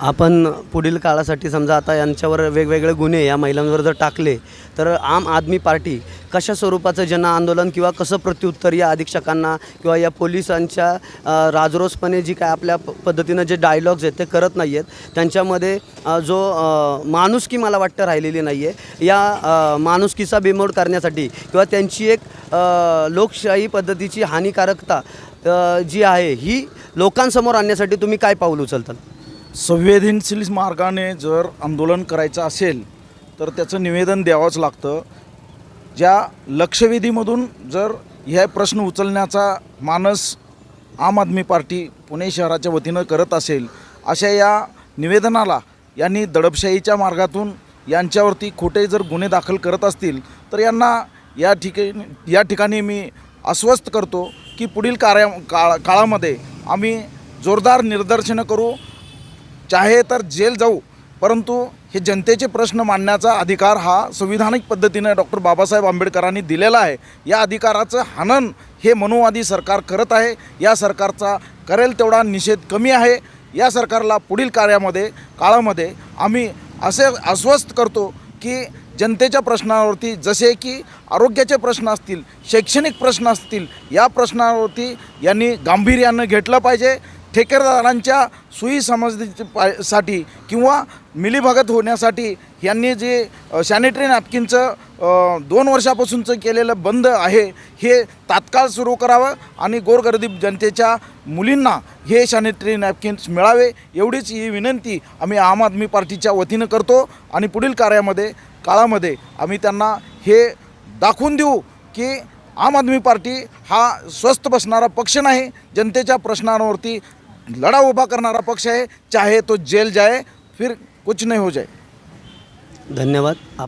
आपण पुढील काळासाठी समजा आता यांच्यावर वेगवेगळे गुन्हे या महिलांवर जर टाकले तर आम आदमी पार्टी कशा स्वरूपाचं जन आंदोलन किंवा कसं प्रत्युत्तर या अधीक्षकांना किंवा या पोलिसांच्या राजरोसपणे जी काय आपल्या पद्धतीनं जे डायलॉग्स आहेत ते करत नाही आहेत त्यांच्यामध्ये जो माणुसकी मला वाटतं राहिलेली नाही आहे या माणुसकीचा बिमोड करण्यासाठी किंवा त्यांची एक लोकशाही पद्धतीची हानिकारकता जी आहे ही लोकांसमोर आणण्यासाठी तुम्ही काय पाऊल उचलताल? संवेदनशील मार्गाने जर आंदोलन करायचं असेल तर त्याचं निवेदन द्यावंच लागतं. ज्या लक्षवेधीमधून जर ह्या प्रश्न उचलण्याचा मानस आम आदमी पार्टी पुणे शहराच्या वतीनं करत असेल अशा या निवेदनाला यांनी दडपशाहीच्या मार्गातून यांच्यावरती खोटे जर गुन्हे दाखल करत असतील तर यांना या ठिकाणी या ठिकाणी मी आश्वस्त करतो की पुढील कार्या काळ काळामध्ये आम्ही जोरदार निदर्शनं करू. चाहे तर जेल जाऊ परंतु हे जनतेचे प्रश्न मांडण्याचा अधिकार हा संविधानिक पद्धतीने डॉक्टर बाबासाहेब आंबेडकरांनी दिलेला आहे. या अधिकाराचं हनन हे मनोवादी सरकार करत आहे. या सरकारचा करेल तेवढा निषेध कमी आहे. या सरकारला पुढील कार्यामध्ये काळामध्ये आम्ही असे आश्वस्त करतो की जनतेच्या प्रश्नावरती जसे की आरोग्याचे प्रश्न असतील शैक्षणिक प्रश्न असतील या प्रश्नावरती यांनी गांभीर्यानं घेतलं पाहिजे. ठेकेदारांच्या सुई समजण्याची पा साठी किंवा मिलीभगत होण्यासाठी यांनी जे सॅनिटरी नॅपकिनचं दोन वर्षापासूनचं केलेलं बंद आहे हे तात्काळ सुरू करावं आणि गोरगरीब जनतेच्या मुलींना हे सॅनिटरी नॅपकिन्स मिळावे एवढीच ही विनंती आम्ही आम आदमी पार्टीच्या वतीनं करतो आणि पुढील कार्यामध्ये काळामध्ये आम्ही त्यांना हे दाखवून देऊ की आम आदमी पार्टी हा स्वस्थ बसणारा पक्ष नाही जनतेच्या प्रश्नांवरती लड़ा उभा करणारा पक्ष आहे. चाहे तो जेल जाए फिर कुछ नहीं हो जाए धन्यवाद.